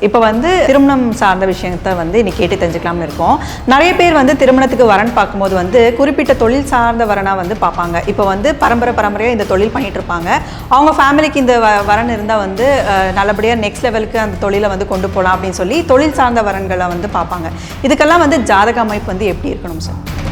இப்போ வந்து திருமணம் சார்ந்த விஷயத்தை வந்து இன்னைக்கு கேட்டு தெரிஞ்சுக்கலாம்னு இருக்கோம். நிறைய பேர் வந்து திருமணத்துக்கு வரன் பார்க்கும்போது வந்து குறிப்பிட்ட தொழில் சார்ந்த வரனாக வந்து பார்ப்பாங்க. இப்போ வந்து பரம்பரை பரம்பரையாக இந்த தொழில் பண்ணிட்டு இருப்பாங்க. அவங்க ஃபேமிலிக்கு இந்த வ- வரன் இருந்தால் வந்து நல்லபடியாக நெக்ஸ்ட் லெவலுக்கு அந்த தொழிலை வந்து கொண்டு போகலாம் அப்படின்னு சொல்லி தொழில் சார்ந்த வரன்களை வந்து பார்ப்பாங்க. இதுக்கெல்லாம் வந்து ஜாதக அமைப்பு வந்து எப்படி இருக்கணும் சார்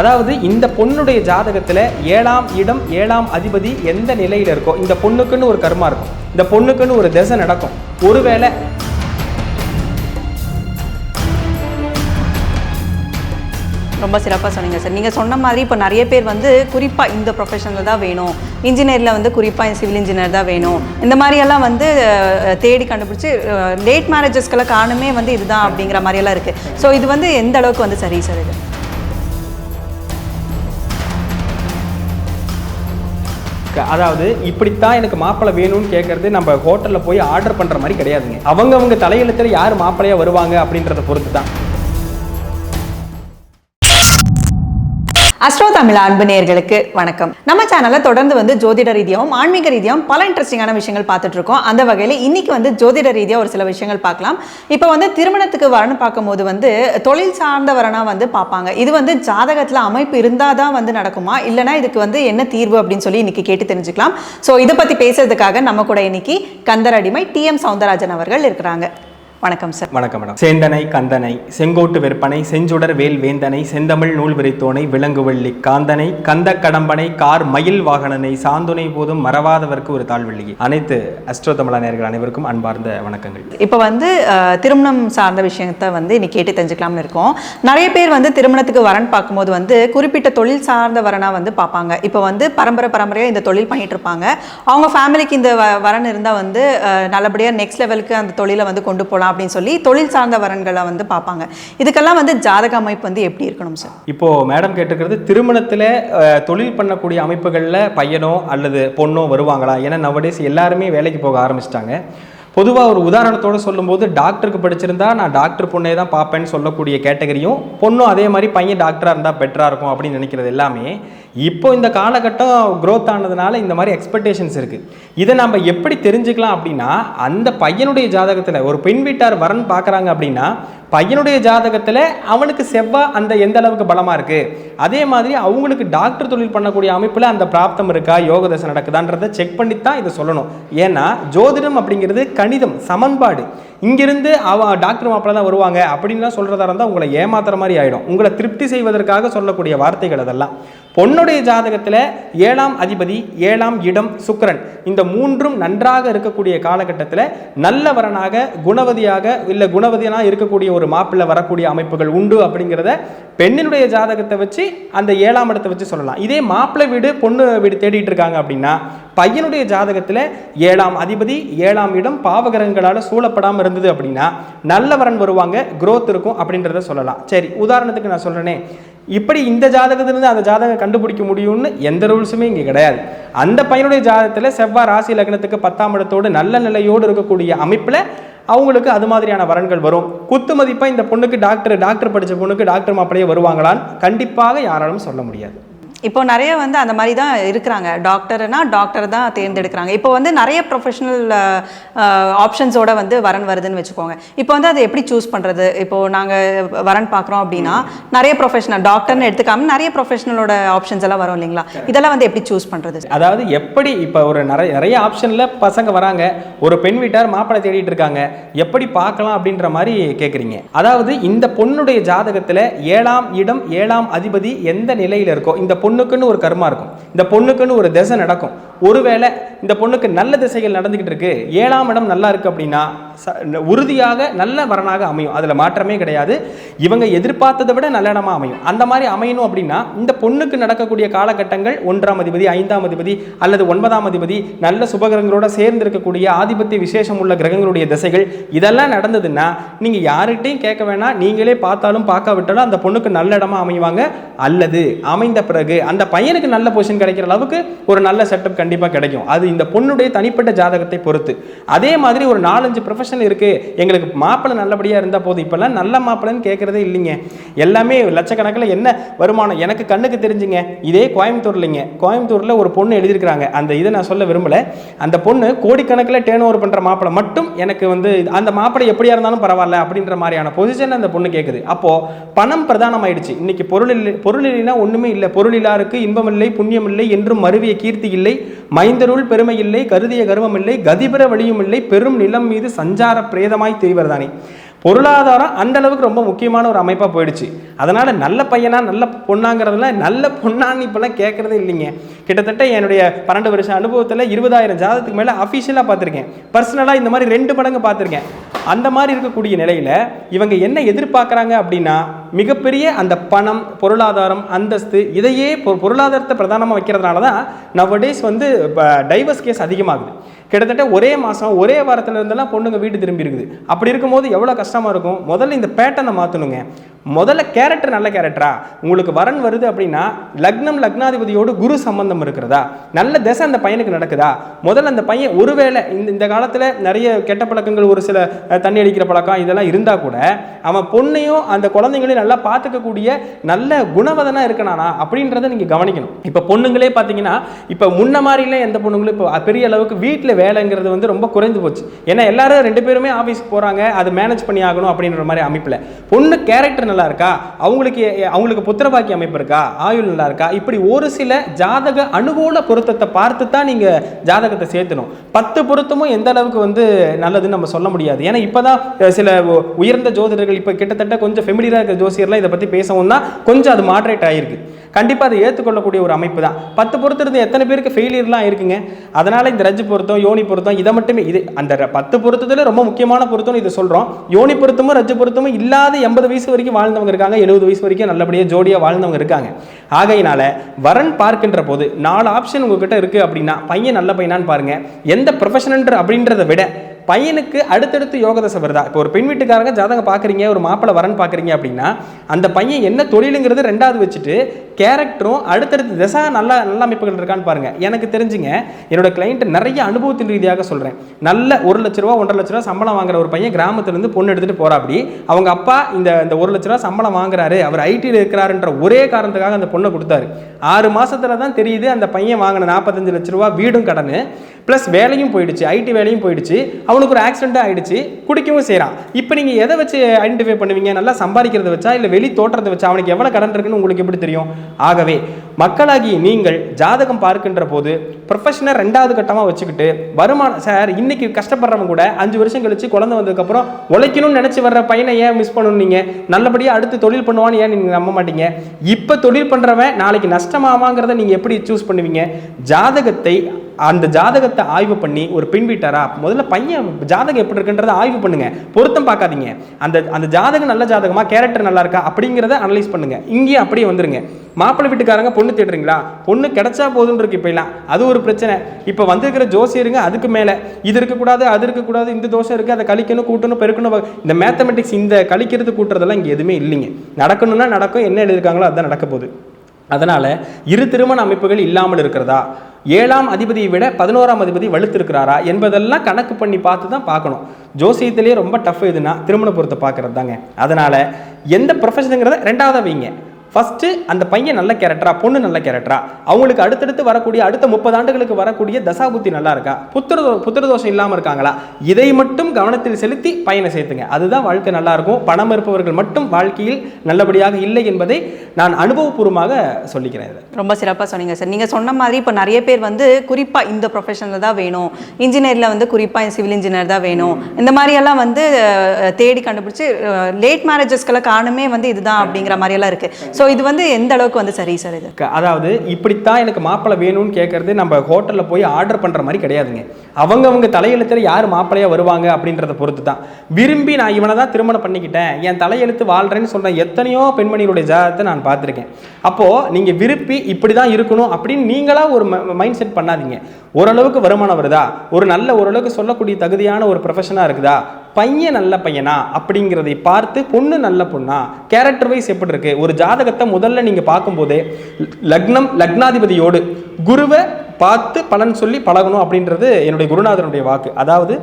அதாவது இந்த பொண்ணுடைய ஜாதகத்தில் ஏழாம் இடம் ஏழாம் அதிபதி எந்த நிலையில் இருக்கோ இந்த பொண்ணுக்குன்னு ஒரு கர்மா இருக்கும். இந்த பொண்ணுக்குன்னு ஒரு திசை நடக்கும். ஒருவேளை ரொம்ப சிறப்பாக சொன்னீங்க சார். நீங்கள் சொன்ன மாதிரி இப்போ நிறைய பேர் வந்து குறிப்பாக இந்த ப்ரொஃபஷனில் தான் வேணும். இன்ஜினியரில் வந்து குறிப்பாக சிவில் இன்ஜினியர் தான் வேணும். இந்த மாதிரியெல்லாம் வந்து தேடி கண்டுபிடிச்சி லேட் மேரேஜஸ்க்கெல்லாம் காரணமே வந்து இதுதான் அப்படிங்கிற மாதிரியெல்லாம் இருக்குது ஸோ இது வந்து எந்த அளவுக்கு வந்து சரி சார் இது? அதாவது இப்படித்தான் எனக்கு மாப்பிள்ளை வேணும்னு கேட்கறது நம்ம ஹோட்டலில் போய் ஆர்டர் பண்ணுற மாதிரி கிடையாதுங்க. அவங்கவுங்க தலையெழுத்தில் யார் மாப்பிள்ளையாக வருவாங்க அப்படின்றத பொறுத்து தான் அஸ்ட்ரோ தமிழ் அன்பு வணக்கம். நம்ம சேனலில் தொடர்ந்து வந்து ஜோதிட ரீதியாகவும் ஆன்மீக ரீதியாகவும் பல இன்ட்ரெஸ்டிங்கான விஷயங்கள் பார்த்துட்டு இருக்கோம். அந்த வகையில் இன்னைக்கு வந்து ஜோதிட ரீதியாக ஒரு சில விஷயங்கள் பார்க்கலாம். இப்போ வந்து திருமணத்துக்கு வரணும் பார்க்கும்போது வந்து தொழில் சார்ந்த வரனா வந்து பார்ப்பாங்க. இது வந்து ஜாதகத்தில் அமைப்பு இருந்தால் தான் வந்து நடக்குமா? இல்லைனா இதுக்கு வந்து என்ன தீர்வு அப்படின்னு சொல்லி இன்னைக்கு கேட்டு தெரிஞ்சுக்கலாம். ஸோ இதை பற்றி பேசுறதுக்காக நம்ம கூட இன்னைக்கு கந்தர் அடிமை டி எம் சவுந்தரராஜன் அவர்கள் இருக்கிறாங்க. வணக்கம் சார் வணக்கம் மேடம் சேந்தனை கந்தனை செங்கோட்டு விற்பனை செஞ்சுடர் வேல் வேந்தனை செந்தமிழ் நூல் விரித்தோனை விலங்குவள்ளி காந்தனை கந்த கடம்பனை கார் மயில் வாகனனை சாந்துணை போதும் மறவாதவர்க்கு ஒரு தாழ்வள்ளியை. அனைத்து அஸ்ட்ரோ தமிழா நேயர்கள் அனைவருக்கும் அன்பார்ந்த வணக்கங்கள். இப்போ வந்து திருமணம் சார்ந்த விஷயத்தை வந்து இன்னைக்கு கேட்டு தெரிஞ்சுக்கலாம்னு இருக்கோம். நிறைய பேர் வந்து திருமணத்துக்கு வரன் பார்க்கும்போது வந்து குறிப்பிட்ட தொழில் சார்ந்த வரனா வந்து பார்ப்பாங்க. இப்போ வந்து பரம்பரை பரம்பரையாக இந்த தொழில் பண்ணிட்டு இருப்பாங்க. அவங்க ஃபேமிலிக்கு இந்த வரன் இருந்தால் வந்து நல்லபடியாக நெக்ஸ்ட் லெவலுக்கு அந்த தொழிலை வந்து கொண்டு போகலாம் அப்படின்னு சொல்லி தொழில் சார்ந்த வரன்களை வந்து பார்ப்பாங்க. இதுக்கெல்லாம் வந்து ஜாதக அமைப்பு வந்து எப்படி இருக்கணும் சார் இப்போ மேடம் கேட்டுக்கிறது திருமணத்தில் தொழில் பண்ணக்கூடிய அமைப்புகளில் பையனோ அல்லது பொண்ணோ வருவாங்களா? ஏன்னா நவடேஸ் எல்லாருமே வேலைக்கு போக ஆரம்பிச்சிட்டாங்க. பொதுவாக ஒரு உதாரணத்தோட சொல்லும்போது டாக்டருக்கு படிச்சிருந்தா நான் டாக்டர் பொண்ணே தான் பார்ப்பேன்னு சொல்லக்கூடிய கேட்டகரியும் பொண்ணும் அதே மாதிரி பையன் டாக்டராக இருந்தால் பெட்டராக இருக்கும் அப்படின்னு நினைக்கிறது எல்லாமே. இப்போ இந்த காலகட்டம் க்ரோத் ஆனதுனால இந்த மாதிரி எக்ஸ்பெக்டேஷன்ஸ் இருக்குது இதை நம்ம எப்படி தெரிஞ்சுக்கலாம் அப்படின்னா அந்த பையனுடைய ஜாதகத்தில் ஒரு பெண் வீட்டார் வரன் பார்க்குறாங்க அப்படின்னா பையனுடைய ஜாதகத்தில் அவனுக்கு செவ்வாய் அந்த எந்த அளவுக்கு பலமாக இருக்குது அதே மாதிரி அவங்களுக்கு டாக்டர் தொழில் பண்ணக்கூடிய அமைப்பில் அந்த பிராப்தம் இருக்கா? யோக தசை நடக்குதான்றதை செக் பண்ணி தான் இதை சொல்லணும். ஏன்னா ஜோதிடம் அப்படிங்கிறது கணிதம் சமன்பாடு. இங்கிருந்து அவ டாக்டர் மாப்பிள்ள தான் வருவாங்க அப்படின்லாம் சொல்கிறதா இருந்தால் உங்களை ஏமாத்துற மாதிரி ஆகிடும் உங்களை திருப்தி செய்வதற்காக சொல்லக்கூடிய வார்த்தைகள் அதெல்லாம். பொண்ணுடைய ஜாதகத்தில் ஏழாம் அதிபதி ஏழாம் இடம் சுக்கரன். இந்த மூன்றும் நன்றாக இருக்கக்கூடிய காலகட்டத்தில் நல்லவரனாக குணவதியாக இல்லை குணவதியனாக இருக்கக்கூடிய ஒரு மாப்பிள்ளை வரக்கூடிய அமைப்புகள் உண்டு அப்படிங்கிறத பெண்ணினுடைய ஜாதகத்தை வச்சு அந்த ஏழாம் இடத்தை வச்சு சொல்லலாம். இதே மாப்பிள்ளை வீடு பொண்ணு வீடு தேடிட்டு இருக்காங்க அப்படின்னா பையனுடைய ஜாதகத்தில் ஏழாம் அதிபதி ஏழாம் இடம் பாவகிரகங்களால் சூழப்படாமல் நடந்தது அப்படின்னா நல்ல வரன் வருவாங்க குரோத் இருக்கும் அப்படின்றத சொல்லலாம். சரி உதாரணத்துக்கு நான் சொல்கிறேனே இப்படி இந்த ஜாதகத்திலிருந்து அந்த ஜாதகம் கண்டுபிடிக்க முடியும்னு எந்த ரூல்ஸுமே இங்கே கிடையாது. அந்த பையனுடைய ஜாதகத்தில் செவ்வாய் ராசி லக்னத்துக்கு பத்தாம் இடத்தோடு நல்ல நிலையோடு இருக்கக்கூடிய அமைப்பில் அவங்களுக்கு அது மாதிரியான வரன்கள் வரும். குத்து மதிப்பாக இந்த பொண்ணுக்கு டாக்டர் டாக்டர் படித்த பொண்ணுக்கு டாக்டர் மாப்பிளையே வருவாங்களான்னு கண்டிப்பாக யாராலும் சொல்ல முடியாது. இப்போ நிறைய வந்து அந்த மாதிரி தான் இருக்கிறாங்க. டாக்டர்னா டாக்டர் தான் தேர்ந்தெடுக்கிறாங்க. இப்போ வந்து நிறைய ப்ரொஃபஷனல் ஆப்ஷன்ஸோட வந்து வரன் வருதுன்னு வச்சுக்கோங்க. இப்போ வந்து அதை எப்படி சூஸ் பண்ணுறது இப்போ நாங்கள் வரன் பார்க்குறோம் அப்படின்னா நிறைய ப்ரொஃபஷனல் டாக்டர்னு எடுத்துக்காம நிறைய ப்ரொஃபஷனலோட ஆப்ஷன்ஸ் எல்லாம் வரும் இல்லைங்களா? இதெல்லாம் வந்து எப்படி சூஸ் பண்ணுறது அதாவது எப்படி இப்போ ஒரு நிறைய நிறைய ஆப்ஷனில் பசங்க வராங்க. ஒரு பெண் வீட்டார் மாப்பிள்ளை தேடிட்டு இருக்காங்க. எப்படி பார்க்கலாம் அப்படின்ற மாதிரி கேட்குறீங்க அதாவது இந்த பொண்ணுடைய ஜாதகத்தில் ஏழாம் இடம் ஏழாம் அதிபதி எந்த நிலையில் இருக்கோ இந்த பொண்ணுக்குன்னு ஒரு கர்மா இருக்கும். இந்த பொண்ணுக்குன்னு ஒரு திசை நடக்கும். ஒருவேளை இந்த பொண்ணுக்கு நல்ல திசைகள் நடந்துக்கிட்டு இருக்கு. ஏழாம் இடம் நல்லா இருக்கு அப்படின்னா உறுதியாக நல்ல வரனாக அமையும். அதில் மாற்றமே கிடையாது. இவங்க எதிர்பார்த்ததை விட நல்ல அமையும். அந்த மாதிரி அமையணும் அப்படின்னா இந்த பொண்ணுக்கு நடக்கக்கூடிய காலகட்டங்கள் ஒன்றாம் அதிபதி ஐந்தாம் அதிபதி அல்லது ஒன்பதாம் அதிபதி நல்ல சுபகிரகங்களோட சேர்ந்து இருக்கக்கூடிய ஆதிபத்திய விசேஷம் உள்ள கிரகங்களுடைய திசைகள் இதெல்லாம் நடந்ததுன்னா நீங்கள் யார்கிட்டையும் கேட்க வேணாம். நீங்களே பார்த்தாலும் பார்க்காவிட்டாலும் அந்த பொண்ணுக்கு நல்ல இடமா அமைவாங்க. அல்லது அமைந்த பிறகு அந்த பையனுக்கு நல்ல பொசிஷன் கிடைக்கிற அளவுக்கு ஒரு நல்ல செட்டப் கண்டிப்பாக கிடைக்கும். அது இந்த பொண்ணுடைய தனிப்பட்ட ஜாதகத்தை பொறுத்து. அதே மாதிரி ஒரு நாலஞ்சு ப்ரொஃபஷன் ப்ரொஃபஷன் இருக்கு. எங்களுக்கு மாப்பிள்ளை நல்லபடியா இருந்தால் போதும். இப்போல்லாம் நல்ல மாப்பிள்ளைன்னு கேட்குறதே இல்லைங்க. எல்லாமே லட்சக்கணக்கில் என்ன வருமானம்? எனக்கு கண்ணுக்கு தெரிஞ்சுங்க. இதே கோயம்புத்தூர்லைங்க. கோயம்புத்தூரில் ஒரு பொண்ணு எழுதியிருக்கிறாங்க. அந்த இதை நான் சொல்ல விரும்பல. அந்த பொண்ணு கோடிக்கணக்கில் டேர்ன் ஓவர் பண்ற மாப்பிள்ளை. மட்டும் எனக்கு வந்து அந்த மாப்பிள்ளை எப்படியா இருந்தாலும் பரவாயில்ல அப்படின்ற மாதிரியான பொசிஷன் அந்த பொண்ணு கேட்குது அப்போ பணம் பிரதானமாயிடுச்சு. இன்னைக்கு பொருள் இல்லை பொருள் இல்லைன்னா ஒன்றுமே இல்லை. பொருள் இல்லாருக்கு இன்பம் இல்லை புண்ணியம் இல்லை என்றும் மருவிய கீர்த்தி இல்லை. மைந்தருள் பெருமை இல்லை கருதிய கர்வம் இல்லை கதிபர வழியும் இல்லை பெரும் நிலம் மீது சஞ்சார பிரேதமாய் தெரிவர்தானே பொருளாதாரம் அந்த அளவுக்கு ரொம்ப முக்கியமான ஒரு அமைப்பாக போயிடுச்சு. அதனால் நல்ல பையனா நல்ல பொண்ணாங்கிறதுல நல்ல பொண்ணான்னு இப்போலாம் கேட்குறதே இல்லைங்க. கிட்டத்தட்ட என்னுடைய பன்னெண்டு வருஷம் அனுபவத்தில் இருபதாயிரம் ஜாதத்துக்கு மேலே அஃபிஷியலாக பார்த்துருக்கேன். பர்சனலாக இந்த மாதிரி ரெண்டு மடங்கு பார்த்துருக்கேன். அந்த மாதிரி இருக்கக்கூடிய நிலையில் இவங்க என்ன எதிர்பார்க்குறாங்க அப்படின்னா மிகப்பெரிய அந்த பணம் பொருளாதாரம் அந்தஸ்து இதையே பொ- பொருளாதாரத்தை பிரதானமாக வைக்கிறதுனால தான் நவடேஸ் வந்து டைவர்ஸ் கேஸ் அதிகமாகுது. கிட்டத்தட்ட ஒரே மாதம் ஒரே வாரத்தில் இருந்தெல்லாம் பொண்ணுங்க வீடு திரும்பி இருக்குது. அப்படி இருக்கும்போது எவ்வளோ கஷ்டமாக இருக்கும்? முதல்ல இந்த பேட்டர்னை மாற்றணுங்க முதல்ல கேரக்டர் நல்ல கேரக்டரா உங்களுக்கு வரன் வருது அப்படின்னா லக்னம் லக்னாதிபதியோடு குரு சம்பந்தம் இருக்கிறதா? நல்ல திசை அந்த பையனுக்கு நடக்குதா? முதல்ல அந்த பையன் ஒருவேளை இந்த இந்த காலத்தில் நிறைய கெட்ட பழக்கங்கள் ஒரு சில தண்ணி அடிக்கிற பழக்கம் இதெல்லாம் இருந்தால் கூட அவன் பொண்ணையும் அந்த குழந்தைங்களையும் நல்லா பார்த்துக்கக்கூடிய நல்ல குணவதனா இருக்கனானா அப்படின்றத நீங்கள் கவனிக்கணும். இப்போ பொண்ணுங்களே பார்த்தீங்கன்னா இப்போ முன்ன மாதிரிலாம் எந்த பொண்ணுங்களும் இப்போ பெரிய அளவுக்கு வீட்டில் வேலைங்கிறது வந்து ரொம்ப குறைந்து போச்சு. ஏன்னா எல்லாரும் ரெண்டு பேருமே ஆஃபீஸ்க்கு போகிறாங்க அது மேனேஜ் பண்ணி ஆகணும் அப்படின்ற மாதிரி அமைப்பில். பொண்ணு கேரக்டர் நல்லா இருக்கா? அவங்களுக்கு அவங்களுக்கு புத்திரபாக்கி அமைப்பு இருக்கா? ஆயுள் நல்லா இருக்கா? இப்படி ஒரு சில ஜாதக அனுகூல பொருத்தத்தை பார்த்து தான் நீங்கள் ஜாதகத்தை சேர்த்தணும். பத்து பொருத்தமும் எந்த அளவுக்கு வந்து நல்லதுன்னு நம்ம சொல்ல முடியாது. ஏன்னா இப்போதான் சில உயர்ந்த ஜோதிடர்கள் இப்போ கிட்டத்தட்ட கொஞ்சம் ஃபெமிலியராக இருக்கிற ஜோசியர்லாம் இதை பற்றி பேசவும் தான் கொஞ்சம் அது மாட்ரேட் ஆகிருக்கு கண்டிப்பாக அதை ஏற்றுக்கொள்ளக்கூடிய ஒரு அமைப்பு தான். பத்து பொறுத்திருந்து எத்தனை பேருக்கு ஃபெயிலியர்லாம் இருக்குங்க? அதனால் இந்த ரஜ் பொருத்தம் யோனி பொருத்தம் இதை மட்டுமே இது அந்த பத்து பொருத்தத்தில் ரொம்ப முக்கியமான பொருத்தம்னு இதை சொல்கிறோம் யோனி பொருத்தமும் ரஜ் பொருத்தமும் இல்லாத எண்பது வயசு வரைக்கும் வாழ்ந்தவங்க இருக்காங்க. எழுபது வயசு வரைக்கும் நல்லபடியாக ஜோடியாக வாழ்ந்தவங்க இருக்காங்க. ஆகையினால வரன் பார்க்கின்ற போது நாலு ஆப்ஷன் உங்ககிட்ட இருக்குது அப்படின்னா பையன் நல்ல பையனான்னு பாருங்கள் எந்த ப்ரொஃபஷனல் அப்படின்றத விட பையனுக்கு அடுத்தடுத்து யோகதசை வருதா? இப்போ ஒரு பெண் வீட்டுக்காரங்க ஜாதகம் பார்க்குறீங்க ஒரு மாப்பிள்ளை வரன் பார்க்குறீங்க அப்படின்னா அந்த பையன் என்ன தொழிலுங்கிறது ரெண்டாவது வச்சுட்டு கேரக்டரும் அடுத்தடுத்து திசா நல்ல நல்ல அமைப்புகள் இருக்கான்னு பாருங்க. எனக்கு தெரிஞ்சுங்க என்னோட கிளைண்ட் நிறைய அனுபவத்தின் ரீதியாக சொல்கிறேன் நல்ல ஒரு லட்ச ரூபா ஒன்றரை லட்ச ரூபா சம்பளம் வாங்குற ஒரு பையன் கிராமத்துலேருந்து பொண்ணு எடுத்துகிட்டு போறாப்படி அவங்க அப்பா இந்த இந்த ஒரு லட்ச ரூபா சம்பளம் வாங்குறாரு. அவர் ஐடியில் இருக்கிறாருன்ற ஒரே காரணத்துக்காக அந்த பொண்ணை கொடுத்தாரு. ஆறு மாதத்தில் தான் தெரியுது அந்த பையன் வாங்கின நாற்பத்தஞ்சு லட்ச ரூபா வீடும் கடன். ப்ளஸ் வேலையும் போயிடுச்சு ஐடி வேலையும் போயிடுச்சு. அவனுக்கு ஒரு ஆக்சிடென்ட் ஆகிடுச்சு குடிக்கவும் செய்கிறான் இப்போ நீங்கள் எதை வச்சு ஐடென்டிஃபை பண்ணுவீங்க? நல்லா சம்பாதிக்கிறத வச்சா இல்லை வெளி தோற்றத்தை வச்சா அவனுக்கு எவ்வளோ கடன் இருக்குன்னு உங்களுக்கு எப்படி தெரியும்? ஆகவே மக்களாகி நீங்கள் ஜாதகம் பார்க்கின்ற போது ப்ரொஃபஷனை ரெண்டாவது கட்டமாக வச்சுக்கிட்டு வருமானம் சார் இன்னைக்கு கஷ்டப்படுறவங்க கூட அஞ்சு வருஷம் கழிச்சு குழந்தை வந்ததுக்கப்புறம் உழைக்கணும்னு நினச்சி வர்ற பையனை ஏன் மிஸ் பண்ணணும் நீங்கள் நல்லபடியாக அடுத்து தொழில் பண்ணுவான்னு ஏன் நீங்கள் நம்ப மாட்டீங்க? இப்போ தொழில் பண்ணுறவன் நாளைக்கு நஷ்டமாவாங்கிறத நீங்கள் எப்படி சூஸ் பண்ணுவீங்க? ஜாதகத்தை அந்த ஜாதகத்தை ஆய்வு பண்ணி ஒரு பின் வீட்டாரா முதல்ல பையன் ஜாதகம் எப்படி இருக்குன்றதை ஆய்வு பண்ணுங்க. பொருத்தம் பார்க்காதீங்க. அந்த அந்த ஜாதகம் நல்ல ஜாதகமா கேரக்டர் நல்லா இருக்கா அப்படிங்கிறத அனலைஸ் பண்ணுங்க. இங்கேயும் அப்படியே வந்துருங்க. மாப்பிள்ளை வீட்டுக்காரங்க பொண்ணு தேடுறீங்களா? பொண்ணு கிடைச்சா போதும்னு இருக்கு இப்பெல்லாம் அது ஒரு பிரச்சனை. இப்போ வந்திருக்கிற ஜோசியருங்க அதுக்கு மேலே. இது இருக்கக்கூடாது அது இருக்கக்கூடாது இந்த தோஷம் இருக்குது அதை கழிக்கணும் கூட்டணும் பெருக்கணும். இந்த மேத்தமெட்டிக்ஸ் இந்த கழிக்கிறது கூட்டுறதெல்லாம் இங்கே எதுவுமே இல்லைங்க. நடக்கணும்னா நடக்கும் என்ன எழுதியிருக்காங்களோ அதுதான் நடக்க போகுது. அதனால இரு திருமண அமைப்புகள் இல்லாமல் இருக்கிறதா? ஏழாம் அதிபதியை விட பதினோராம் அதிபதி வலுத்திருக்கிறாரா என்பதெல்லாம் கணக்கு பண்ணி பார்த்து தான் பார்க்கணும். ஜோசியத்திலேயே ரொம்ப டஃப் எதுனா திருமண பொருத்தை பார்க்கறது தாங்க அதனால எந்த ப்ரொஃபஷனுங்கிறத ரெண்டாவதாக வைங்க. ஃபஸ்ட்டு அந்த பையன் நல்ல கேரக்டரா பொண்ணு நல்ல கேரக்டரா அவங்களுக்கு அடுத்தடுத்து வரக்கூடிய அடுத்த முப்பது ஆண்டுகளுக்கு வரக்கூடிய தசாபுத்தி நல்லா இருக்கா? புத்திர புத்திர தோஷம் இல்லாமல் இருக்காங்களா? இதை மட்டும் கவனத்தில் செலுத்தி பையனை சேர்த்துங்க. அதுதான் வாழ்க்கை நல்லா இருக்கும். பணம் இருப்பவர்கள் மட்டும் வாழ்க்கையில் நல்லபடியாக இல்லை என்பதை நான் அனுபவபூர்வமாக சொல்லிக்கிறேன் இதை. ரொம்ப சிறப்பாக சொன்னீங்க சார். நீங்கள் சொன்ன மாதிரி இப்போ நிறைய பேர் வந்து குறிப்பாக இந்த ப்ரொஃபஷனில் தான் வேணும். இன்ஜினியரில் வந்து குறிப்பாக சிவில் இன்ஜினியர் தான் வேணும். இந்த மாதிரியெல்லாம் வந்து தேடி கண்டுபிடிச்சி லேட் மேரேஜஸ்க்கெல்லாம் காரணமே வந்து இதுதான் அப்படிங்கிற மாதிரியெல்லாம் இருக்குது ஸோ இது வந்து எந்த அளவுக்கு வந்து சரி சார் இது? அதாவது இப்படித்தான் எனக்கு மாப்பிள்ளை வேணும்னு கேட்கறது நம்ம ஹோட்டலில் போய் ஆர்டர் பண்ணுற மாதிரி கிடையாதுங்க. அவங்கவுங்க தலையெழுத்தில் யார் மாப்பிள்ளையாக வருவாங்க அப்படின்றத பொறுத்து தான் விரும்பி நான் இவனை தான் திருமணம் பண்ணிக்கிட்டேன் என் தலையெழுத்து வாழ்கிறேன்னு சொன்ன எத்தனையோ பெண்மணிகளுடைய ஜாதகத்தை நான் பார்த்துருக்கேன். அப்போது நீங்கள் விருப்பி இப்படி தான் இருக்கணும் அப்படின்னு நீங்களாக ஒரு மைண்ட் செட் பண்ணாதீங்க. ஓரளவுக்கு வருமானம் வருதா? ஒரு நல்ல ஓரளவுக்கு சொல்லக்கூடிய தகுதியான ஒரு ப்ரொஃபஷனாக இருக்குதா? பையன் நல்ல பையனா அப்படிங்கிறதை பார்த்து பொண்ணு நல்ல பொண்ணா? கேரக்டர் வைஸ் எப்படி இருக்கு? ஒரு ஜாதகத்தை முதல்ல நீங்க பார்க்கும்போதே லக்னம் லக்னாதிபதியோடு குருவை பார்த்து பலன் சொல்லி பழகணும் அப்படின்றது என்னுடைய குருநாதனுடைய வாக்கு. அதாவது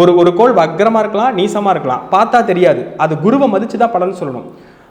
ஒரு ஒரு கோள் வக்ரமா இருக்கலாம் நீசமாக இருக்கலாம். பார்த்தா தெரியாது. அது குருவை மதிச்சு தான் பலன் சொல்லணும்.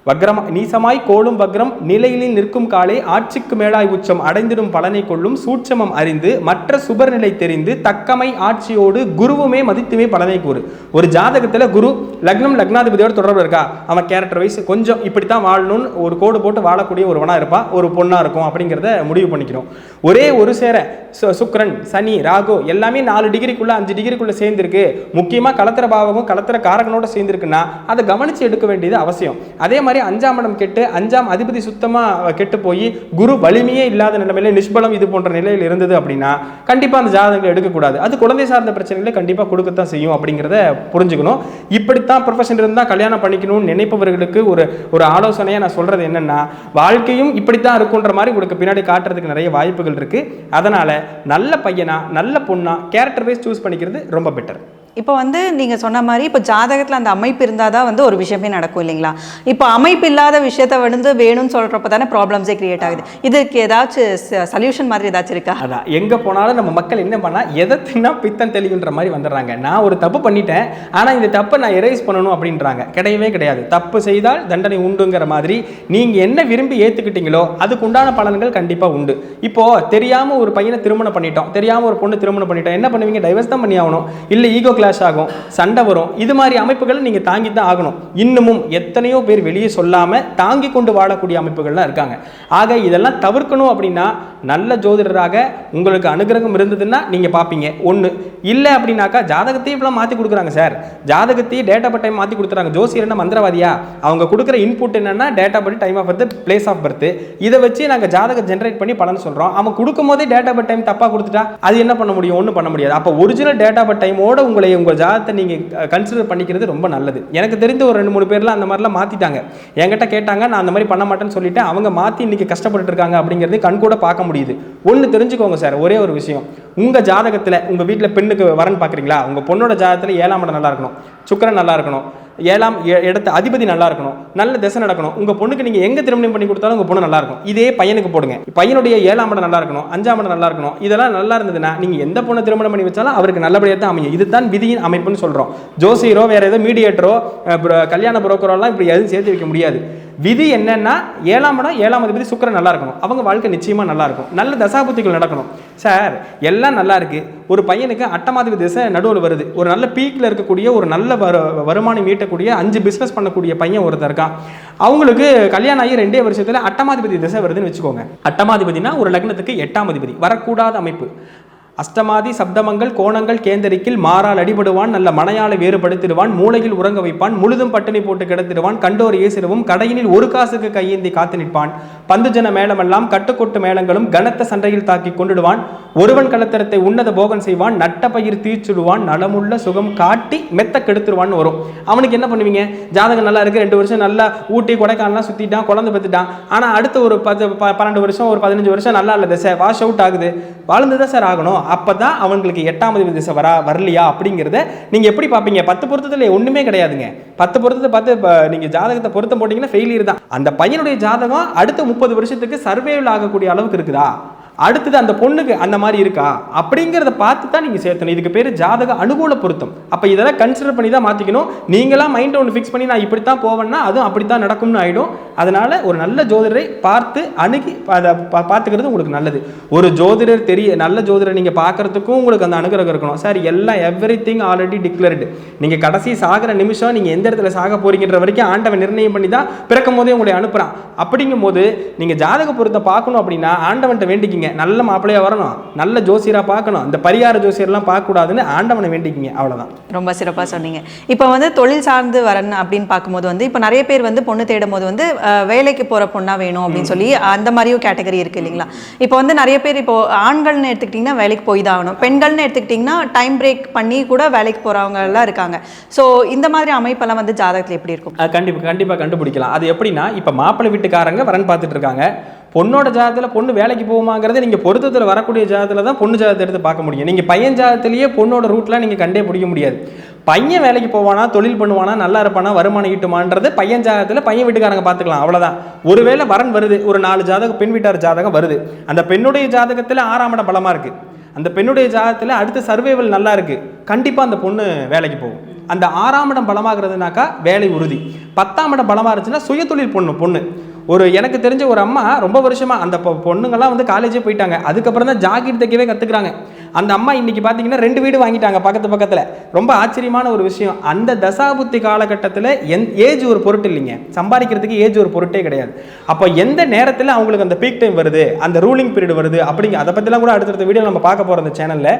வக்ரம் நீசமாய் கோளும் வக்ரம் நிலையிலில் நிற்கும் காலை ஆட்சிக்கு மேலாய் உச்சம் அடைந்திடும் பலனை கொள்ளும் சூட்சமம் அறிந்து மற்ற சுபர்நிலை தெரிந்து தக்கமை ஆட்சியோடு குருவுமே மதித்துமே பலனை கூறு. ஒரு ஜாதகத்துல குரு லக்னம் லக்னாதிபதியோட தொடர்பு இருக்கா? அவன் கேரக்டர் வைஸ் கொஞ்சம் இப்படித்தான் வாழணும்னு ஒரு கோடு போட்டு வாழக்கூடிய ஒருவனா இருப்பான் ஒரு பொண்ணா இருக்கும் அப்படிங்கிறத முடிவு பண்ணிக்கிறோம். ஒரே ஒரு சேர சு- சனி ராகு எல்லாமே நாலு டிகிரிக்குள்ள அஞ்சு டிகிரிக்குள்ள சேர்ந்திருக்கு. முக்கியமா கலத்திர பாவகம் கலத்திர காரகனோட சேர்ந்திருக்குன்னா அதை கவனிச்சு எடுக்க வேண்டியது அவசியம். அதே மாதிரி அஞ்சாம் இடம் கெட்டு அஞ்சாம் அதிபதி சுத்தமா கெட்டு போய் குரு வலிமையே இல்லாத நிலைமையில நிஷ்பலம் இது போன்ற நிலையில் இருந்தது அப்படின்னா கண்டிப்பா அந்த ஜாதகங்களை எடுக்கக்கூடாது. அது குழந்தை சார்ந்த பிரச்சனைகளை கண்டிப்பா கொடுக்கத்தான் செய்யும் அப்படிங்கிறத புரிஞ்சுக்கணும். இப்படித்தான் ப்ரொஃபஷன் இருந்தால் கல்யாணம் பண்ணிக்கணும்னு நினைப்பவர்களுக்கு ஒரு ஒரு ஆலோசனையை நான் சொல்றது என்னன்னா வாழ்க்கையும் இப்படித்தான் இருக்குன்ற மாதிரி உங்களுக்கு பின்னாடி காட்டுறதுக்கு நிறைய வாய்ப்புகள் இருக்கு. அதனால நல்ல பையனா நல்ல பொண்ணா கேரக்டர் வைஸ் சூஸ் பண்ணிக்கிறது ரொம்ப பெட்டர் இப்போ வந்து நீங்கள் சொன்ன மாதிரி இப்போ ஜாதகத்தில் அந்த அமைப்பு இருந்தால் தான் வந்து ஒரு விஷயமே நடக்கும் இல்லைங்களா? இப்போ அமைப்பு இல்லாத விஷயத்த வந்து வேணும்னு சொல்கிறப்ப தானே ப்ராப்ளம்ஸே கிரியேட் ஆகுது. இதுக்கு ஏதாச்சும் சொல்யூஷன் மாதிரி ஏதாச்சும் இருக்கா? அதான். எங்கே போனாலும் நம்ம மக்கள் என்ன பண்ணால் எதை தின்னா பித்தம் தெளிவுன்ற மாதிரி வந்துடுறாங்க. நான் ஒரு தப்பு பண்ணிட்டேன் ஆனால் இந்த தப்பை நான் எரேஸ் பண்ணணும் அப்படின்றாங்க. கிடையவே கிடையாது. தப்பு செய்தால் தண்டனை உண்டுங்கிற மாதிரி நீங்கள் என்ன விரும்பி ஏற்றுக்கிட்டீங்களோ அதுக்கு உண்டான பலன்கள் கண்டிப்பாக உண்டு. இப்போது தெரியாமல் ஒரு பையனை திருமணம் பண்ணிட்டோம் தெரியாமல் ஒரு பொண்ணு திருமணம் பண்ணிட்டோம் என்ன பண்ணுவீங்க? டைவர்ஸ் தான் பண்ணி ஆகணும். இல்லை ஈகோ கிளாஷ் ஆகும் சண்டை வரும். இது மாதிரி அமைப்புகளை நீங்க தாங்கி தான் ஆகணும். இன்னமும் எத்தனையோ பேர் வெளியே சொல்லாம தாங்கி கொண்டு வாழக்கூடிய அமைப்புகள்லாம் இருக்காங்க. ஆக இதெல்லாம் தவிர்க்கணும் அப்படின்னா நல்ல ஜோதிடராக உங்களுக்கு அனுகிரகம் இருந்ததுன்னா நீங்க பார்ப்பீங்க ஒன்று இல்லை அப்படின்னாக்கா ஜாதகத்தையும் இப்பெல்லாம் மாற்றி கொடுக்குறாங்க சார். ஜாதகத்தையும் டேட்டா பட் டைம் மாற்றி கொடுத்துறாங்க. ஜோசியர் என்ன மந்திரவாதியா? அவங்க கொடுக்குற இன்புட் என்னன்னா data but time of birth place of birth இதை வச்சு நாங்கள் ஜாதகம் ஜென்ரேட் பண்ணி பலன் சொல்கிறோம் அவன் கொடுக்கும் போதே டேட்டா பட் டைம் தப்பாக கொடுத்துட்டா அது என்ன பண்ண முடியும்? ஒன்றும் பண்ண முடியாது. அப்போ ஒரிஜினல் டேட்டா பட் டைமோட உங்களை உங்கள் ஜாதகத்தை நீங்கள் கன்சிடர் பண்ணிக்கிறது ரொம்ப நல்லது. எனக்கு தெரிந்த ஒரு ரெண்டு மூணு பேர்லாம் அந்த மாதிரிலாம் மாற்றிட்டாங்க என்கிட்ட கேட்டாங்க நான் அந்த மாதிரி பண்ண மாட்டேன்னு சொல்லிட்டு அவங்க மாற்றி இன்னைக்கு கஷ்டப்பட்டு இருக்காங்க அப்படிங்கிறது கண் கூட பார்க்க முடியுது. ஒன்று தெரிஞ்சுக்கோங்க சார் ஒரே ஒரு விஷயம். உங்கள் ஜாதகத்தில் உங்கள் வீட்டில் பெண்ணுக்கு வரன் பார்க்குறீங்களா உங்கள் பொண்ணோட ஜாதகத்தில் ஏழாம் இடம் நல்லா இருக்கணும் சுக்கரன் நல்லா இருக்கணும். ஏழாம் இடத்த அதிபதி நல்லா இருக்கணும் நல்ல திசை நடக்கணும். உங்க பொண்ணுக்கு நீங்க எங்க திருமணம் பண்ணி கொடுத்தாலும் உங்க பொண்ணு நல்லா இருக்கும் இதே பையனுக்கு போடுங்க. பையனுடைய ஏழாம் இடம் நல்லா இருக்கணும் அஞ்சாம் இடம் நல்லா இருக்கணும் இதெல்லாம் நல்லா இருந்ததுன்னா நீங்க எந்த பொண்ணை திருமணம் பண்ணி வச்சாலும் அவருக்கு நல்லபடியாக தான் அமையும். இதுதான் விதியின் அமைப்புன்னு சொல்றோம். ஜோசியரோ வேற ஏதோ மீடியேட்டரோ கல்யாண புரோக்கரோ எல்லாம் இப்படி எதுவும் சேர்த்து வைக்க முடியாது. விதி என்னன்னா ஏழாம் இடம் ஏழாம் அதிபதி சுக்கரன் நல்லா இருக்கணும். அவங்க வாழ்க்கை நிச்சயமா நல்லா இருக்கும். நல்ல தசாபுத்திகள் நடக்கணும். சார் எல்லாம் நல்லா இருக்கு. ஒரு பையனுக்கு அட்டமாதிபதி திசை நடுவில் வருது. ஒரு நல்ல பீக்ல இருக்கக்கூடிய ஒரு நல்ல வரு வருமானம் ஈட்டக்கூடிய அஞ்சு பிசினஸ் பண்ணக்கூடிய பையன் ஒருத்தர் இருக்கான். அவங்களுக்கு கல்யாணம் ஆகி ரெண்டே வருஷத்துல அட்டமாதிபதி திசை வருதுன்னு வச்சுக்கோங்க. அட்டமாதிபதினா ஒரு லக்னத்துக்கு எட்டாம் அதிபதி. வரக்கூடாத அமைப்பு. அஷ்டமாதி சப்தமங்கள் கோணங்கள் கேந்தரிக்கில் மாறால் அடிபடுவான் நல்ல மனையாளை வேறுபடுத்திடுவான் மூளையில் உறங்க வைப்பான் முழுதும் பட்டினி போட்டு கிடத்திடுவான் கண்டோர் ஏசிடவும் கடையினில் ஒரு காசுக்கு கையேந்தி காத்து நிற்பான். பந்துஜன மேளமெல்லாம் கட்டுக்கொட்டு மேளங்களும் கனத்த சண்டையில் தாக்கி கொண்டுடுவான். ஒருவன் கலத்தரத்தை உன்னத போகன் செய்வான் நட்ட பயிர் தீச்சுடுவான் நலமுள்ள சுகம் காட்டி மெத்த கெடுத்துருவான்னு வரும். அவனுக்கு என்ன பண்ணுவீங்க? ஜாதகம் நல்லா இருக்கு ரெண்டு வருஷம் நல்லா ஊட்டி கொடைக்கானல்லாம் சுத்திட்டான் குழந்தை பெற்றுட்டான் ஆனா அடுத்த ஒரு பத்து ப- பன்னெண்டு வருஷம் ஒரு பதினஞ்சு வருஷம் நல்லா இல்லை சார் வாஷ் அவுட் ஆகுது. வாழ்ந்து தான் சார் ஆகணும். அப்பதான் அவங்களுக்கு எட்டாம் அதிபதி திசை வரா வரலையா அப்படிங்கிறத நீங்க எப்படி பார்ப்பீங்க? பத்து பொருத்தத்துல ஒண்ணுமே கிடையாதுங்க. பத்து பொருத்தத்தை பார்த்து இப்ப நீங்க ஜாதகத்தை பொருத்தம் போட்டீங்கன்னா ஃபெயிலியர் தான். அந்த பையனுடைய ஜாதகம் அடுத்த முப்பது வருஷத்துக்கு சர்வேவில் ஆகக்கூடிய அளவுக்கு இருக்குதா? அடுத்தது அந்த பொண்ணுக்கு அந்த மாதிரி இருக்கா? அப்படிங்கிறத பார்த்து தான் நீங்கள் சேர்த்தணும். இதுக்கு பேர் ஜாதக அனுகூல பொருத்தம். அப்போ இதெல்லாம் கன்சிடர் பண்ணி தான் மாற்றிக்கணும் நீங்களாம் மைண்டை ஒன்று ஃபிக்ஸ் பண்ணி நான் இப்படி தான் போவேன்னா அதுவும் அப்படி தான் நடக்கும்னு ஆகிடும் அதனால் ஒரு நல்ல ஜோதிடரை பார்த்து அணுகி அதை பா- பார்த்துக்கிறது உங்களுக்கு நல்லது. ஒரு ஜோதிடர் தெரிய நல்ல ஜோதிடர் நீங்கள் பார்க்கறதுக்கும் உங்களுக்கு அந்த அனுகிரகம் இருக்கணும். சார் எல்லாம் எவ்ரி திங் ஆல்ரெடி டிக்ளர்டு நீங்கள் கடைசி சாகிற நிமிஷம் நீங்கள் எந்த இடத்துல சாக போறீங்கன்ற வரைக்கும் ஆண்டவன் நிர்ணயம் பண்ணி தான் பிறக்கும் போதே உங்களை அனுப்புகிறான் அப்படிங்கும்போது நீங்கள் ஜாதக பொருத்தம் பார்க்கணும் அப்படின்னா ஆண்டவன்ட்ட வேண்டிக்கிங்க. நல்ல மாப்பிள்ளையா வரணும் நல்ல ஜோசியரா பார்க்கணும் இந்த பரிகார ஜோசியர்லாம் பார்க்கக்கூடாதுன்னு ஆண்டவனை வேண்டிக்கிங்க அவ்வளவுதான். ரொம்ப சிறப்பாக சொன்னீங்க. இப்போ வந்து தொழில் சார்ந்து வரன் அப்படின்னு பார்க்கும்போது வந்து இப்போ நிறைய பேர் வந்து பொண்ணு தேடும் போது வந்து வேலைக்கு போகிற பொண்ணா வேணும் அப்படின்னு சொல்லி அந்த மாதிரியும் கேட்டகரி இருக்கு இல்லைங்களா? இப்போ வந்து நிறைய பேர் இப்போ ஆண்கள்னு எடுத்துக்கிட்டிங்கன்னா வேலைக்கு போய் தான் ஆகணும். பெண்கள்னு எடுத்துக்கிட்டிங்கன்னா டைம் பிரேக் பண்ணி கூட வேலைக்கு போகிறவங்க எல்லாம் இருக்காங்க. ஸோ இந்த மாதிரி அமைப்பெல்லாம் வந்து ஜாதகத்தில் எப்படி இருக்கும்? அது கண்டிப்பா கண்டிப்பா கண்டுபிடிக்கலாம். அது எப்படின்னா இப்போ மாப்பிள்ளை வீட்டுக்காரங்க வரன் பார்த்துட்டு இருக்காங்க. பொண்ணோட ஜாதகத்தில் பொண்ணு வேலைக்கு போகுமாங்கிறது நீங்கள் பொருத்தத்தில் வரக்கூடிய ஜாதகத்தில் தான் பொண்ணு ஜாதத்தை எடுத்து பார்க்க முடியும். நீங்கள் பையன் ஜாதத்திலேயே பொண்ணோட ரூட்லாம் நீங்கள் கண்டே பிடிக்க முடியாது. பையன் வேலைக்கு போவானா தொழில் பண்ணுவானா நல்லா இருப்பானா வருமானம் ஈட்டுமான்றது பையன் ஜாதகத்தில் பையன் வீட்டுக்காரங்க பார்த்துக்கலாம் அவ்வளோதான் ஒருவேளை வரன் வருது ஒரு நாலு ஜாதகம் பெண் வீட்டார் ஜாதகம் வருது. அந்த பெண்ணுடைய ஜாதகத்தில் ஆறாம் இடம் பலமாக இருக்கு. அந்த பெண்ணுடைய ஜாதகத்தில் அடுத்த சர்வைவல் நல்லா இருக்கு. கண்டிப்பாக அந்த பொண்ணு வேலைக்கு போகும். அந்த ஆறாம் இடம் பலமாகிறதுனாக்கா வேலை உறுதி. பத்தாம் இடம் பலமாக இருந்துச்சுன்னா சுயதொழில் பொண்ணு பொண்ணு. ஒரு எனக்கு தெரிஞ்ச ஒரு அம்மா ரொம்ப வருஷமாக அந்த பொ- வந்து காலேஜே போயிட்டாங்க. அதுக்கப்புறம் தான் ஜாக்கெட் தைக்கவே கற்றுக்குறாங்க அந்த அம்மா இன்றைக்கி பார்த்தீங்கன்னா ரெண்டு வீடு வாங்கிட்டாங்க பக்கத்து பக்கத்தில். ரொம்ப ஆச்சரியமான ஒரு விஷயம். அந்த தசாபுத்தி காலகட்டத்தில் எந் ஏஜ் ஒரு பொருட்டு இல்லைங்க. சம்பாதிக்கிறதுக்கு ஏஜ் ஒரு பொருட்டே கிடையாது. அப்போ எந்த நேரத்தில் அவங்களுக்கு அந்த பீக் டைம் வருது அந்த ரூலிங் பீரியட் வருது அப்படிங்க அதை பற்றிலாம் கூட அடுத்தடுத்த வீடியோ நம்ம பார்க்க போகிற அந்த சேனலில்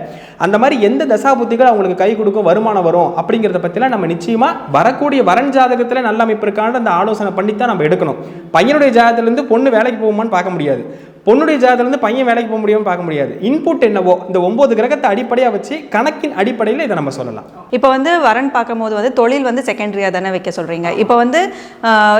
அந்த மாதிரி எந்த தசாபுத்திகள் அவங்களுக்கு கை கொடுக்கும் வருமானம் வரும் அப்படிங்கிறத பற்றிலாம் நம்ம நிச்சயமாக வரக்கூடிய வரன் ஜாதகத்தில் நல்ல அமைப்பு இருக்கான்னு அந்த ஆலோசனை பண்ணி தான் நம்ம எடுக்கணும். பையனுடைய ஜாதகத்திலேருந்து பொண்ணு வேலைக்கு போகுமான்னு பார்க்க முடியாது. பொண்ணுடைய ஜாதகத்திலேருந்து பையன் வேலைக்கு போக முடியும்னு பார்க்க முடியாது. இன்புட் என்னவோ இந்த ஒன்பது கிரகத்தை அடிப்படையாக வச்சு கணக்கின் அடிப்படையில் இதை நம்ம சொல்லலாம். இப்போ வந்து வரன் பார்க்கும்போது வந்து தொழில் வந்து செகண்டரியாக தானே வைக்க சொல்கிறீங்க இப்போ வந்து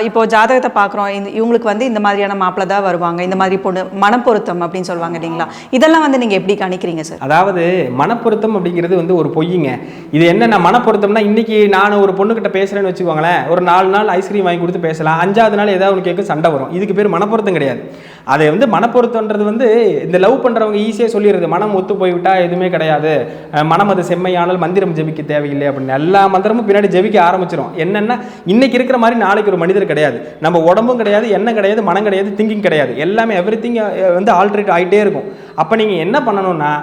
இப்போ ஜாதகத்தை பார்க்குறோம். இந்த இவங்களுக்கு வந்து இந்த மாதிரியான மாப்பிள்ளை தான் வருவாங்க. இந்த மாதிரி பொண்ணு மனப்பொருத்தம் அப்படின்னு சொல்லுவாங்க இல்லைங்களா? இதெல்லாம் வந்து நீங்கள் எப்படி கணிக்கிறீங்க சார் அதாவது மனப்பொருத்தம் அப்படிங்கிறது வந்து ஒரு பொய்யுங்க இது என்னென்ன மனப்பொருத்தம்னா இன்னைக்கு நான் ஒரு பொண்ணுகிட்ட பேசுறேன்னு வச்சுக்கோங்களேன். ஒரு நாலு நாள் ஐஸ்கிரீம் வாங்கி கொடுத்து பேசலாம். அஞ்சாவது நாள் ஏதாவது ஒன்று கேட்க சண்டை வரும். இதுக்கு பேர் மனப்பொருத்தம் கிடையாது. அதை வந்து மனப்பொருத்தன்றது வந்து இந்த லவ் பண்ணுறவங்க ஈஸியாக சொல்லிடுறது. மனம் ஒத்து போய்விட்டா எதுவுமே கிடையாது. மனம் அது செம்மையானால் மந்திரம் ஜெபிக்க தேவையில்லை அப்படின்னு. எல்லா மந்திரமும் பின்னாடி ஜெபிக்க ஆரம்பிச்சிடும் என்னென்னா இன்னைக்கு இருக்கிற மாதிரி நாளைக்கு ஒரு மனிதர் கிடையாது. நம்ம உடம்பும் கிடையாது எண்ணம் கிடையாது மனம் கிடையாது திங்கிங் கிடையாது. எல்லாமே எவ்ரி வந்து ஆல்ட்ரேட் ஆகிட்டே இருக்கும். அப்போ நீங்கள் என்ன பண்ணணும்னா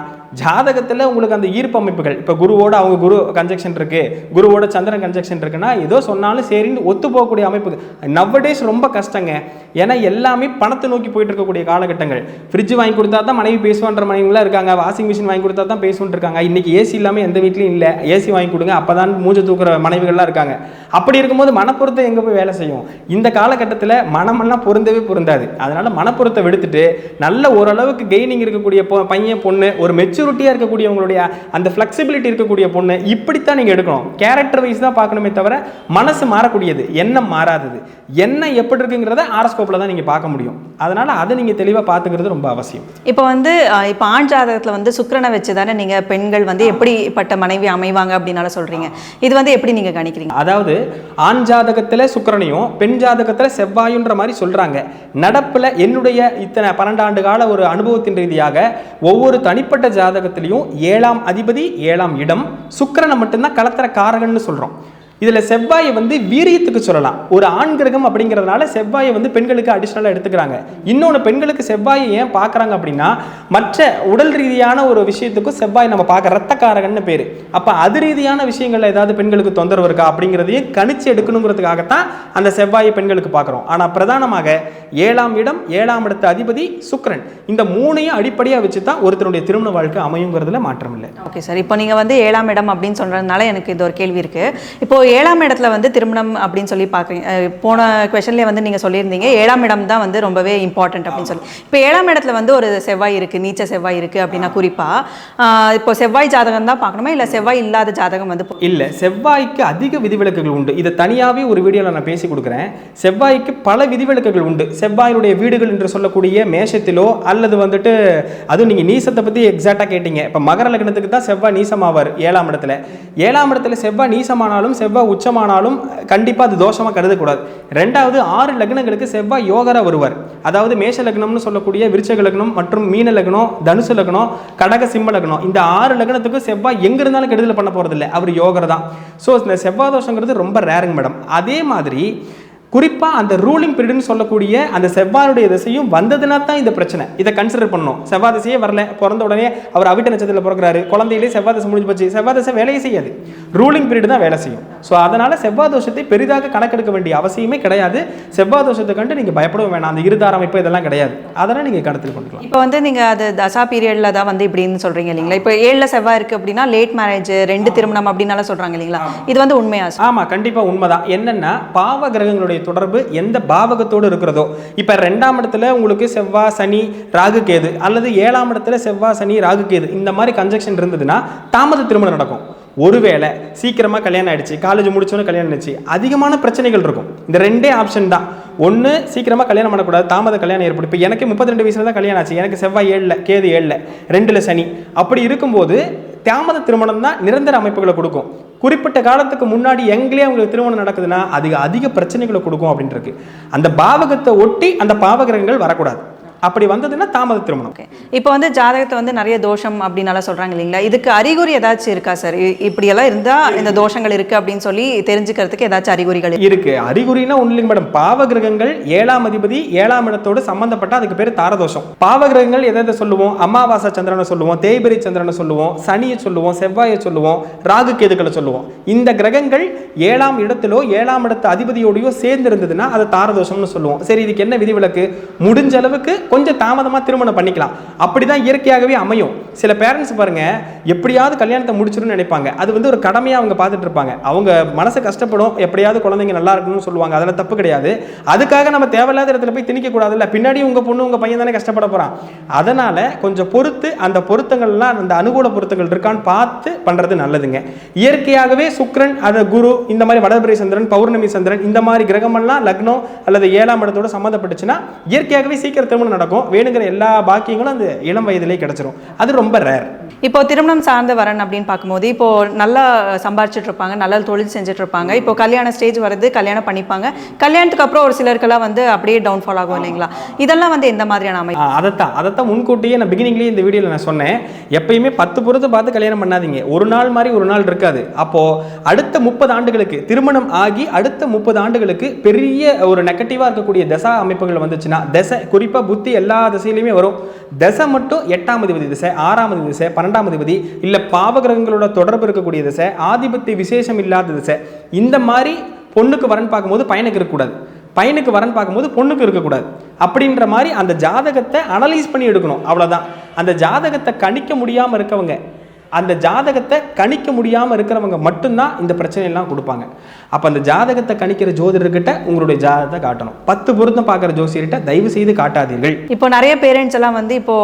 ஜாதகத்தில் உங்களுக்கு அந்த ஈர்ப்பு அமைப்புகள். இப்போ குருவோட அவங்க குரு கன்ஜெக்ஷன் இருக்குது குருவோட சந்திரன் கன்ஜெக்ஷன் இருக்குன்னா ஏதோ சொன்னாலும் சரின்னு ஒத்து போகக்கூடிய அமைப்புகள் நவடேஸ் ரொம்ப கஷ்டங்க. ஏன்னா எல்லாமே பணத்தை நோக்கி போயிட்டு இருக்கக்கூடிய காலகட்டங்கள். ஃப்ரிட்ஜ் வாங்கி கொடுத்தா தான் மனைவி பேசுவான்ற மனைவிலாம் இருக்காங்க. வாஷிங் மிஷின் வாங்கி கொடுத்தா தான் பேசுன்னு இருக்காங்க. இன்னைக்கு ஏசி இல்லாமல் எந்த வீட்லையும் இல்லை. ஏசி வாங்கி கொடுங்க அப்போ தான் மூஞ்ச தூக்குற மனைவிகள்லாம் இருக்காங்க. அப்படி இருக்கும்போது மனப்பொருத்தம் எங்கே போய் வேலை செய்யும்? இந்த காலகட்டத்தில் மனமெல்லாம் பொருந்தவே பொருந்தாது. அதனால மனப்பொருத்தை விடுத்துட்டு நல்ல ஓரளவுக்கு கெய்னிங் இருக்கக்கூடிய பையன் பொண்ணு ஒரு மெச்சூரிட்டியாக இருக்கக்கூடியவங்களுடைய அந்த ஃப்ளெக்சிபிலிட்டி இருக்கக்கூடிய பொண்ணு இப்படித்தான் நீங்கள் எடுக்கணும். கேரக்டர் வைஸ் தான் பார்க்கணுமே தவிர மனசு மாறக்கூடியது. எண்ணம் மாறாதது. எண்ணம் எப்படி இருக்குங்கிறத ஆரஸ்கோப்பில் தான் நீங்கள் பார்க்க முடியும். அதனால அதை நீங்கள் தெளிவாக பார்த்துக்கிறது ரொம்ப அவசியம். இப்போ வந்து இப்போ ஆண் ஜாதகத்தில் வந்து சுக்கிரனை வச்சு தானே நீங்கள் பெண்கள் வந்து எப்படிப்பட்ட மனைவி அமைவாங்க அப்படின்னால சொல்கிறீங்க இது வந்து எப்படி நீங்கள் கணிக்கிறீங்க? அதாவது ஆண் ஜாதகத்தில் சுக்கிரனையும் பெண் ஜாதகத்தில் செவ்வாயுன்ற மாதிரி சொல்கிறாங்க நடப்பில் என்னுடைய இத்தனை பன்னெண்டு ஆண்டு கால ஒரு அனுபவத்தின் ரீதியாக ஒவ்வொரு தனிப்பட்ட ஜாதகத்திலையும் ஏழாம் அதிபதி ஏழாம் இடம். சுக்கிரனை மட்டும்தான் கலத்திர காரகன்னு சொல்கிறோம் இதில் செவ்வாயை வந்து வீரியத்துக்கு சொல்லலாம். ஒரு ஆண் கிரகம் அப்படிங்கிறதுனால செவ்வாயை வந்து பெண்களுக்கு அடிஷ்னலாக எடுத்துக்கிறாங்க. இன்னொன்று பெண்களுக்கு செவ்வாயை ஏன் பார்க்குறாங்க அப்படின்னா மற்ற உடல் ரீதியான ஒரு விஷயத்துக்கும் செவ்வாய் நம்ம பார்க்க ரத்தக்காரகன்னு பேர். அப்போ அது ரீதியான விஷயங்கள்ல ஏதாவது பெண்களுக்கு தொந்தரவு இருக்கா அப்படிங்கிறதையும் கணிச்சு எடுக்கணுங்கிறதுக்காகத்தான் அந்த செவ்வாயை பெண்களுக்கு பார்க்குறோம். ஆனால் பிரதானமாக ஏழாம் இடம் ஏழாம் இடத்து அதிபதி சுக்ரன் இந்த மூணையும் அடிப்படையாக வச்சு தான் ஒருத்தருடைய திருமண வாழ்க்கை அமையுங்கிறதுல மாற்றம் இல்லை. ஓகே சார் இப்போ நீங்கள் வந்து ஏழாம் இடம் அப்படின்னு சொல்கிறதுனால எனக்கு இது ஒரு கேள்வி இருக்குது இப்போ ஏழாம் இடத்துல வந்து திருமணம் அப்படின்னு சொல்லி பார்க்குறீங்க போன கொஷன்லேயே வந்து நீங்கள் சொல்லியிருந்தீங்க. ஏழாம் இடம் தான் வந்து ரொம்பவே இம்பார்ட்டன்ட் அப்படின்னு சொல்லி. இப்போ ஏழாம் இடத்துல வந்து ஒரு செவ்வாய் இருக்குது நீச்ச செவ்வாய் இருக்குது அப்படின்னா குறிப்பாக இப்போ செவ்வாய் ஜாதகம் தான் பார்க்கணுமா? இல்லை செவ்வாய் இல்லாத ஜாதகம் வந்து இல்லை செவ்வாய்க்கு அதிக விதிவிலக்குகள் உண்டு. இதை தனியாகவே ஒரு வீடியோவில் நான் பேசி கொடுக்குறேன். செவ்வாய்க்கு பல விதிவிலக்குகள் உண்டு. செவ்வாயினுடைய வீடுகள் என்று சொல்லக்கூடிய மேஷத்திலோ அல்லது வந்துட்டு அதுவும் நீங்கள் நீசத்தை பற்றி எக்ஸாக்டாக கேட்டீங்க. இப்போ மகர லக்னத்துக்கு தான் செவ்வாய் நீசமாவார் ஏழாம் இடத்துல. ஏழாம் இடத்துல செவ்வாய் நீசமானாலும் செவ்வாய் உச்சமானாலும் கண்டிப்பாக அது தோஷமாக கருதக்கூடாது. ரெண்டாவது ஆறு லக்னங்களுக்கு செவ்வாய் யோகரா வருவார். அதாவது மேஷ லக்னம்னு சொல்லக்கூடிய விருச்சக லக்னம் மற்றும் மீன லக்னம் தனுசு லக்னம் கடக சிம்ம லக்னம். இந்த ஆறு லக்னத்துக்கும் செவ்வாய் எங்க இருந்தாலும் கெடுதல் பண்ண போறதில்லை. அவர் யோகர் தான் ஸோ இந்த செவ்வாய் தோஷங்கிறது ரொம்ப ரேருங்க மேடம். அதே மாதிரி குறிப்பாக அந்த ரூலிங் பீரியட்னு சொல்லக்கூடிய அந்த செவ்வாயுடைய திசையும் வந்ததுனா தான் இந்த பிரச்சனை. இதை கன்சிடர் பண்ணணும். செவ்வாய் திசையே வரல. பிறந்த உடனே அவர் அவிட்ட நட்சத்திரத்தில் பிறக்கிறாரு. குழந்தையிலே செவ்வாய் திசை முடிஞ்சு போச்சு. செவ்வாய் திசை வேலையே செய்யாது. ரூலிங் பீரியட் தான் வேலை செய்யும். ஸோ அதனால செவ்வாய் தோஷத்தை பெரிதாக கணக்கெடுக்க வேண்டிய அவசியமே கிடையாது. செவ்வாய் தோஷத்தை கண்டு நீங்கள் பயப்படவும் வேணாம். அந்த இருதார அமைப்பு இதெல்லாம் கிடையாது. அதெல்லாம் நீங்கள் கணத்தில் கொண்டுக்கலாம். இப்போ வந்து நீங்கள் அது தசா பீரியடில் தான் வந்து இப்படின்னு சொல்கிறீங்க இல்லைங்களா? இப்போ ஏழில் செவ்வாய் இருக்குது அப்படின்னா லேட் மேரேஜ் ரெண்டு திருமணம் அப்படின்னால சொல்கிறாங்க இல்லைங்களா? இது வந்து உண்மையா சார்? ஆமா. கண்டிப்பா உண்மைதான். என்னன்னா பாவ கிரகங்களுடைய தொடர்பு எந்த பாவகத்தோடு இருக்கிறதோ. இப்ப ரெண்டாம் இடத்துல உங்களுக்கு செவ்வாய் சனி ராகு கேது அல்லது ஏழாம் இடத்துல செவ்வாய் சனி ராகு கேது இந்த மாதிரி கன்ஜெக்ஷன் இருந்ததுன்னா தாமத திருமணம் நடக்கும். ஒருவேளை சீக்கிரமா கல்யாணம் ஆயிடுச்சு காலேஜ் முடிச்சோன்னு கல்யாணம் ஆயிடுச்சு அதிகமான பிரச்சனைகள் இருக்கும். இந்த ரெண்டே ஆப்ஷன் தான். ஒன்று சீக்கிரமா கல்யாணம் பண்ணக்கூடாது தாமத கல்யாணம் ஏற்படும். இப்போ எனக்கு முப்பத்தி ரெண்டு வயசுல தான் கல்யாணம் ஆச்சு எனக்கு செவ்வாய் ஏழில் கேது ஏழில் ரெண்டுல சனி. அப்படி இருக்கும்போது தாமத திருமணம் தான் நிரந்தர அமைப்புகளை கொடுக்கும். குறிப்பிட்ட காலத்துக்கு முன்னாடி எங்களே அவங்களுக்கு திருமணம் நடக்குதுன்னா அது அதிக பிரச்சனைகளை கொடுக்கும் அப்படின்ட்டு அந்த பாவகத்தை ஒட்டி அந்த பாவகிரகங்கள் வரக்கூடாது. அப்படி வந்ததுன்னா தாமத திருமணம். இப்போ வந்து ஜாதகத்தை வந்து நிறைய தோஷம் அப்படின்னால சொல்றாங்க இல்லைங்களா? இதுக்கு அறிகுறி ஏதாச்சும் இருக்கா சார்? இப்படியெல்லாம் இருந்தா இந்த தோஷங்கள் இருக்கு அப்படின்னு சொல்லி தெரிஞ்சுக்கிறதுக்கு ஏதாச்சும் அறிகுறிகள் இருக்கு? அறிகுறினா இல்லைங்க மேடம். பாவ கிரகங்கள் ஏழாம் அதிபதி ஏழாம் இடத்தோடு சம்பந்தப்பட்ட அதுக்கு பேர் தாரதோஷம். பாவ கிரகங்கள் எதை எதை சொல்லுவோம்? அமாவாசை சந்திரனை சொல்லுவோம் தேய்பிரை சந்திரனை சொல்லுவோம் சனியை சொல்லுவோம் செவ்வாயை சொல்லுவோம் ராகு கேதுக்களை சொல்லுவோம். இந்த கிரகங்கள் ஏழாம் இடத்திலோ ஏழாம் இடத்து அதிபதியோடையோ சேர்ந்து இருந்ததுன்னா அது தாரதோஷம்னு சொல்லுவோம். சரி இதுக்கு என்ன விதிவிலக்கு? முடிஞ்ச அளவுக்கு கொஞ்சம் தாமதமாக திருமணம் பண்ணிக்கலாம். அப்படி தான் இயற்கையாகவே அமையும். சில பேரண்ட்ஸ் பாருங்க எப்படியாவது கல்யாணத்தை முடிச்சிடும்னு நினைப்பாங்க. அது வந்து ஒரு கடமையாக அவங்க பார்த்துட்டு இருப்பாங்க. அவங்க மனசு கஷ்டப்படும் எப்படியாவது குழந்தைங்க நல்லா இருக்கணும்னு சொல்லுவாங்க. அதில் தப்பு கிடையாது. அதுக்காக நம்ம தேவையில்லாத இடத்துல போய் திணிக்கக்கூடாது இல்லை பின்னாடி உங்கள் பொண்ணு உங்கள் பையன் தானே கஷ்டப்பட போகிறான் அதனால் கொஞ்சம் பொறுத்து அந்த பொருத்தங்கள்லாம் அந்த அனுகூல பொருத்தங்கள் இருக்கான்னு பார்த்து பண்ணுறது நல்லதுங்க. இயற்கையாகவே சுக்ரன் அது குரு இந்த மாதிரி வடபுரி சந்திரன் பௌர்ணமி சந்திரன் இந்த மாதிரி கிரகமெல்லாம் லக்னம் அல்லது ஏழாம் இடத்தோட சம்மந்தப்பட்டுச்சுன்னா இயற்கையாகவே சீக்கிரம் திருமணம் நடக்கும். வேணுங்கிற எல்லா பாக்கியங்களும் அந்த இளம் வயதிலே கிடைச்சிரும். அது ரொம்ப ரேர் இப்போ திருமணம் சார்ந்த வரன் அப்படின்னு பார்க்கும்போது இப்போ நல்லா சம்பாரிச்சிட்டு இருப்பாங்க நல்ல தொழில் செஞ்சுட்டு இருப்பாங்க இப்போ கல்யாண ஸ்டேஜ் வருது கல்யாணம் பண்ணிப்பாங்க. கல்யாணத்துக்கு அப்புறம் ஒரு சிலருக்கெல்லாம் வந்து அப்படியே டவுன்ஃபால் ஆகும் இல்லைங்களா? இதெல்லாம் வந்து எந்த மாதிரியான அமைப்பு? அதைத்தான். அதைத்தான் முன்கூட்டியே நான் பிகினிங்லேயே இந்த வீடியோவில் நான் சொன்னேன். எப்பயுமே பத்து பொருத்தை பார்த்து கல்யாணம் பண்ணாதீங்க. ஒரு நாள் மாதிரி ஒரு நாள் இருக்காது. அப்போ அடுத்த முப்பது ஆண்டுகளுக்கு திருமணம் ஆகி அடுத்த முப்பது ஆண்டுகளுக்கு பெரிய ஒரு நெகட்டிவாக இருக்கக்கூடிய தசா அமைப்புகள் வந்துச்சுன்னா தசை குறிப்பாக புத்தி எல்லா திசையிலையுமே வரும். தசை மட்டும் எட்டாம் அதிபதி திசை ஆறாம் அதிபதி திசை பன்னெண்டாம் அதிபதி இல்லை பாவகிரகங்களோட தொடர்பு இருக்கக்கூடிய திசை ஆதிபத்திய விசேஷம் இல்லாத திசை. இந்த மாதிரி பொண்ணுக்கு வரன் பார்க்கும்போது பையனுக்கு இருக்கக்கூடாது. பையனுக்கு வரன் பார்க்கும்போது பொண்ணுக்கு இருக்கக்கூடாது. அப்படின்ற மாதிரி அந்த ஜாதகத்தை அனலைஸ் பண்ணி எடுக்கணும். அவ்வளோதான் அந்த ஜாதகத்தை கணிக்க முடியாமல் இருக்கவங்க அந்த ஜாதகத்தை கணிக்க முடியாமல் இருக்கிறவங்க மட்டும்தான் இந்த பிரச்சனையெல்லாம் கொடுப்பாங்க. அப்போ அந்த ஜாதகத்தை கணிக்கிற ஜோதிடர்கிட்ட உங்களுடைய ஜாதகத்தை காட்டணும். பத்து பொருத்தம் பார்க்குற ஜோசியர்கிட்ட தயவு செய்து காட்டாதீர்கள். இப்போ நிறைய பேரண்ட்ஸ் எல்லாம் வந்து இப்போ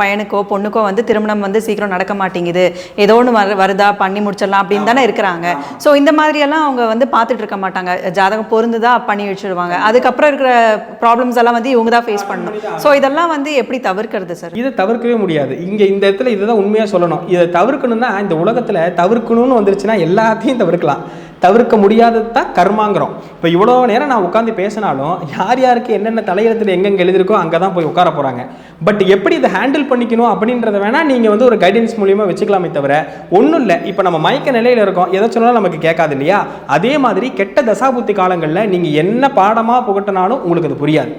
பையனுக்கோ பொண்ணுக்கோ வந்து திருமணம் வந்து சீக்கிரம் நடக்க மாட்டேங்குது. ஏதோ ஒன்று வரு வருதா பண்ணி முடிச்சிடலாம் அப்படின்னு தானே இருக்கிறாங்க. ஸோ இந்த மாதிரி எல்லாம் அவங்க வந்து பார்த்துட்டு இருக்க மாட்டாங்க. ஜாதகம் பொருந்துதா பண்ணி வச்சிருவாங்க. அதுக்கப்புறம் இருக்கிற ப்ராப்ளம்ஸ் எல்லாம் வந்து இவங்க தான் ஃபேஸ் பண்ணணும். ஸோ இதெல்லாம் வந்து எப்படி தவிர்க்கிறது சார் இதை தவிர்க்கவே முடியாது. இங்க இந்த இடத்துல இதுதான் உண்மையா சொல்லணும். இதை தவிர்க்கணும்னா இந்த உலகத்துல தவிர்க்கணும்னு வந்துருச்சுன்னா எல்லாத்தையும் தவிர்க்கலாம். தவிர்க்க முடியாதது தான் கர்மாங்கிறோம். இப்போ இவ்வளோ நேரம் நான் உட்காந்து பேசினாலும் யார் யாருக்கு என்னென்ன தலையெழுத்தில் எங்கெங்கே எழுதிருக்கோ அங்கே தான் போய் உட்கார போகிறாங்க பட் எப்படி இதை ஹேண்டில் பண்ணிக்கணும் அப்படின்றத வேணால் நீங்கள் வந்து ஒரு கைடன்ஸ் மூலியமாக வச்சுக்கலாமே தவிர ஒன்றும் இல்லை. இப்போ நம்ம மயக்க நிலையில் இருக்கோம். எதை சொன்னாலும் நமக்கு கேட்காது இல்லையா? அதே மாதிரி கெட்ட தசாபுத்தி காலங்களில் நீங்கள் என்ன பாடமாக புகட்டினாலும் உங்களுக்கு அது புரியாது.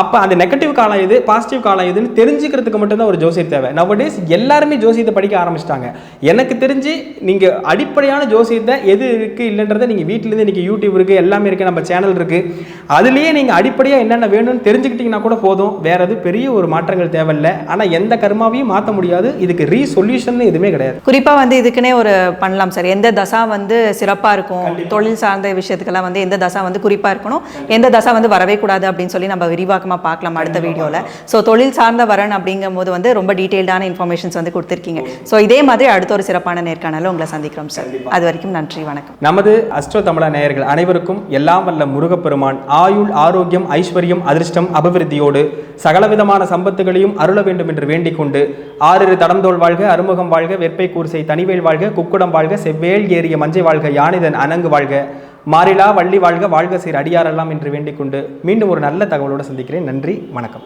அப்போ அந்த நெகட்டிவ் காலம் எது பாசிட்டிவ் காலம் எதுன்னு தெரிஞ்சுக்கிறதுக்கு மட்டும்தான் ஒரு ஜோசியர் தேவை. நவடேஸ் எல்லாருமே ஜோசியத்தை படிக்க ஆரம்பிச்சிட்டாங்க. எனக்கு தெரிஞ்சு நீங்கள் அடிப்படையான ஜோசியத்தை எது இருக்குது இல்லைன்றதை நீங்கள் வீட்டிலேருந்து இன்றைக்கி யூடியூப் இருக்குது எல்லாமே இருக்குது நம்ம சேனல் இருக்குது அதுலேயே நீங்கள் அடிப்படையாக என்னென்ன வேணும்னு தெரிஞ்சுக்கிட்டிங்கன்னா கூட போதும். வேற எது பெரிய ஒரு மாற்றங்கள் தேவையில்லை. ஆனால் எந்த கர்மாவையும் மாற்ற முடியாது. இதுக்கு ரீ சொல்யூஷன் எதுவுமே கிடையாது. குறிப்பா வந்து இதுக்குன்னே ஒரு பண்ணலாம் சார். எந்த தசா வந்து சிறப்பா இருக்கும்? தொழில் சார்ந்த விஷயத்துக்கெல்லாம் வந்து எந்த தசா வந்து குறிப்பா இருக்கணும்? எந்த தசா வந்து வரவே கூடாது அப்படின்னு சொல்லி நம்ம விரிவாக்கமா பார்க்கலாம் அடுத்த வீடியோல. ஸோ தொழில் சார்ந்த வரன் அப்படிங்கும் போது வந்து ரொம்ப டீட்டெயில்டான இன்ஃபர்மேஷன்ஸ் வந்து கொடுத்துருக்கீங்க. ஸோ இதே மாதிரி அடுத்த ஒரு சிறப்பான நேர்காணல உங்களை சந்திக்கிறோம் சார் அது வரைக்கும் நன்றி வணக்கம். நமது அஸ்ட்ரோ தமிழ நேயர்கள் அனைவருக்கும் எல்லாம் வல்ல முருகப்பெருமான் ஆயுள் ஆரோக்கியம் ஐஸ்வர்யம் அதிர்ஷ்டம் அபிவிருத்தியோடு சகலவிதமான சம்பத்துகளையும் அருள வேண்டும் என்று வேண்டிக் கொண்டு ஆறிரு தடந்தோள் வாழ்க அறுமுகம் வாழ்க வெற்பை கூர்சை தனிவேல் வாழ்க குக்குடம் வாழ்க செவ்வேல் ஏறிய மஞ்சை வாழ்க யானைதன் அனங்கு வாழ்க. மாறிலா வள்ளி வாழ்க வாழ்க சீர் அடியாரெல்லாம் என்று வேண்டிக் கொண்டு மீண்டும் ஒரு நல்ல தகவலோடு சந்திக்கிறேன். நன்றி வணக்கம்.